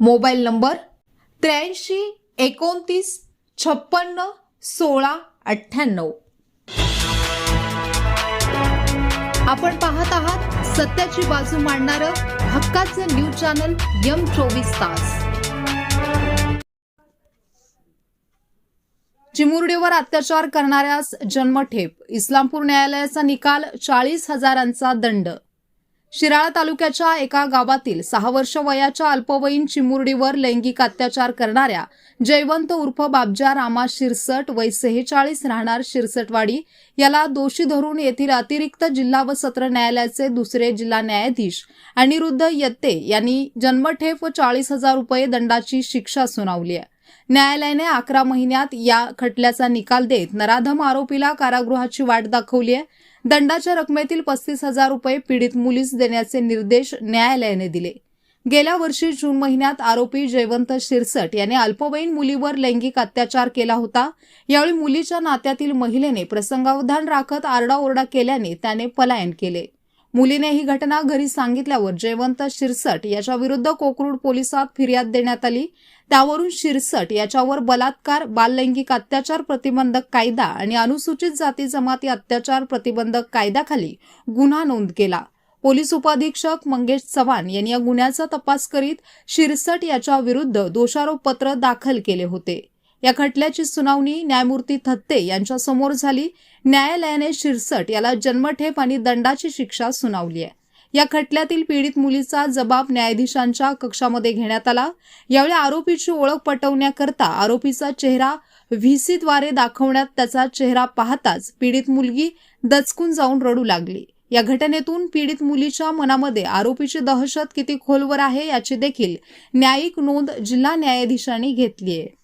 Mobile number त्र्याऐंशी एकोणतीस छप्पन्न सोळा अठ्ठ्याण्णव. आपण पाहत आहात सत्याची बाजू मांडणारं हक्काचं न्यूज चॅनल यम चोवीस तास. चिमुरडीवर अत्याचार करणाऱ्यास जन्मठेप. इस्लामपूर न्यायालयाचा निकाल चाळीस हजारांचा दंड. शिराळा तालुक्याच्या एका गावातील सहा वर्ष वयाच्या अल्पवयीन चिमुरडीवर लैंगिक अत्याचार करणाऱ्या जयवंत उर्फ बाबजा रामा शिरसट वय सेहेचाळीस राहणार शिरसटवाडी याला दोषी धरून येथील अतिरिक्त जिल्हा व सत्र न्यायालयाचे दुसरे जिल्हा न्यायाधीश अनिरुद्ध यत्ते यांनी जन्मठेप व चाळीस हजार रुपये दंडाची शिक्षा सुनावली आहे. न्यायालयाने अकरा महिन्यात या खटल्याचा निकाल देत नराधम आरोपीला कारागृहाची वाट दाखवली आहे. दंडाच्या रकमेतील पस्तीस हजार रुपये पीडित मुलीस देण्याचे निर्देश न्यायालयाने दिले. गेल्या वर्षी जून महिन्यात आरोपी जयवंत शिरसट याने अल्पवयीन मुलीवर लैंगिक अत्याचार केला होता. यावेळी मुलीच्या नात्यातील महिलेने प्रसंगावधान राखत आरडाओरडा केल्याने त्याने पलायन केले. मुलीने ही घटना घरी सांगितल्यावर जयवंत शिरसट याच्या विरुद्ध कोकरूड पोलिसात फिर्याद देण्यात आली. त्यावरून शिरसट याच्यावर बलात्कार बाललैंगिक अत्याचार प्रतिबंधक कायदा आणि अनुसूचित जाती जमाती अत्याचार प्रतिबंधक कायद्याखाली गुन्हा नोंद केला. पोलीस उपाधीक्षक मंगेश चव्हाण यांनी या गुन्ह्याचा तपास करीत शिरसट याच्या विरुद्ध दोषारोपपत्र दाखल केले होते. या खटल्याची सुनावणी न्यायमूर्ती थत्ते यांच्या समोर झाली. न्यायालयाने शिरसट याला जन्मठेप आणि दंडाची शिक्षा सुनावली आहे. या खटल्यातील पीडित मुलीचा जबाब न्यायाधीशांच्या कक्षामध्ये घेण्यात आला. यावेळी आरोपीची ओळख पटवण्याकरता आरोपीचा चेहरा व्हीसीद्वारे दाखवण्यात त्याचा चेहरा पाहताच पीडित मुलगी दचकून जाऊन रडू लागली. या घटनेतून पीडित मुलीच्या मनामध्ये आरोपीची दहशत किती खोलवर आहे याची देखील न्यायिक नोंद जिल्हा न्यायाधीशांनी घेतली आहे.